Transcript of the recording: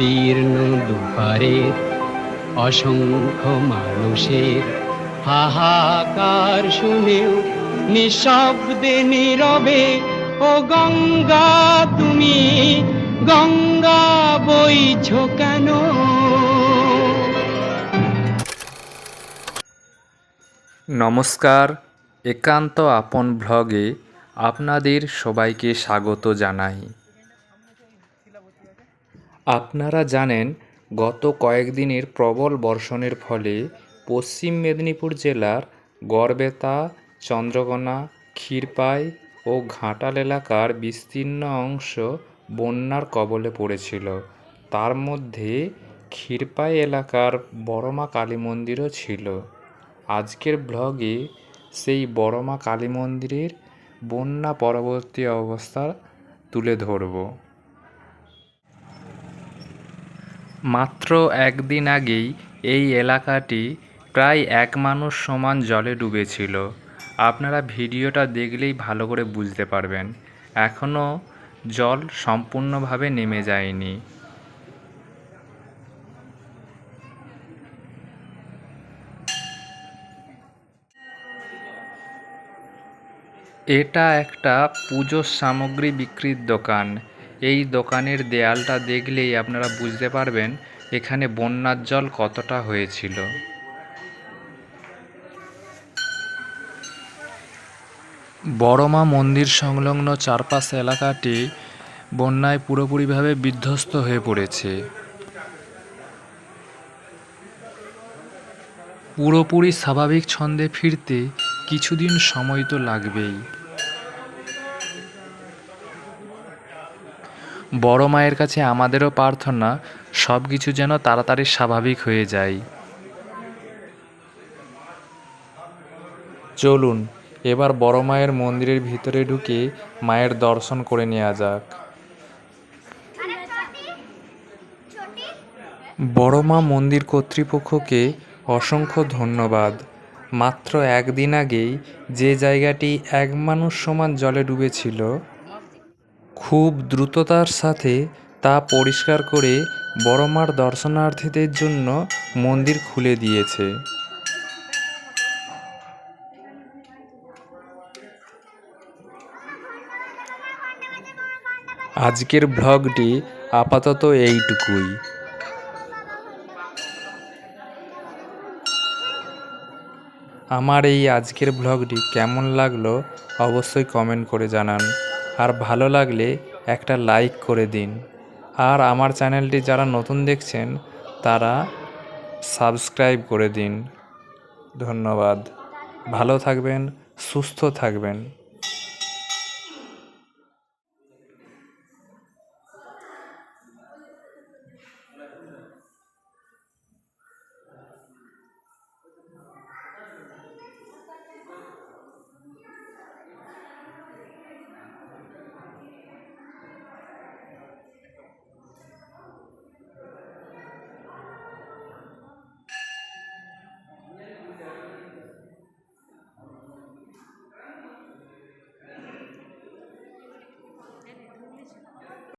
বিস্তীর্ণ দুপারের অসংখ্য মানুষের হাহাকার শুনেও নিঃশব্দে নীরবে, ও গঙ্গা, তুমি গঙ্গা বইছ কেন? নমস্কার, একান্ত আপন ভ্লগে আপনাদের সবাইকে স্বাগত জানাই। আপনারা জানেন, গত কয়েকদিনের প্রবল বর্ষণের ফলে পশ্চিম মেদিনীপুর জেলার গড়বেতা, চন্দ্রকোনা, ক্ষীরপাই ও ঘাটাল এলাকার বিস্তীর্ণ অংশ বন্যার কবলে পড়েছিল। তার মধ্যে ক্ষীরপাই এলাকার বড়মা কালী মন্দিরও ছিল। আজকের ব্লগে সেই বড়মা কালী মন্দিরের বন্যা পরবর্তী অবস্থা তুলে ধরব। মাত্র একদিন আগেই এই এলাকাটি প্রায় এক মানুষ সমান জলে ডুবেছিল। আপনারা ভিডিওটা দেখলেই ভালো করে বুঝতে পারবেন। এখনও জল সম্পূর্ণভাবে নেমে যায়নি। এটা একটা পুজোর সামগ্রী বিক্রির দোকান। এই দোকানের দেয়ালটা দেখলেই আপনারা বুঝতে পারবেন এখানে বন্যার জল কতটা হয়েছিল। বড়মা মন্দির সংলগ্ন চারপাশ এলাকাটি বন্যায় পুরোপুরিভাবে বিধ্বস্ত হয়ে পড়েছে। পুরোপুরি স্বাভাবিক ছন্দে ফিরতে কিছুদিন সময় তো লাগবেই। বড় মায়ের কাছে আমাদেরও প্রার্থনা সব কিছু যেন তাড়াতাড়ি স্বাভাবিক হয়ে যায়। চলুন, এবার বড় মায়ের মন্দিরের ভিতরে ঢুকে মায়ের দর্শন করে নেওয়া যাক। বড় মা মন্দির কর্তৃপক্ষকে অসংখ্য ধন্যবাদ। মাত্র একদিন আগেই যে জায়গাটি এক মানুষ সমান জলে ডুবেছিল খুব দ্রুততার সাথে তা পরিষ্কার করে বড় মার দর্শনার্থীদের জন্য মন্দির খুলে দিয়েছে। আজকের ব্লগটি আপাতত এইটুকুই। আমার এই আজকের ব্লগটি কেমন লাগল অবশ্যই কমেন্ট করে জানান। আর ভালো লাগলে একটা লাইক করে দিন। আর আমার চ্যানেলটি যারা নতুন দেখছেন, তারা সাবস্ক্রাইব করে দিন। ধন্যবাদ। ভালো থাকবেন, সুস্থ থাকবেন।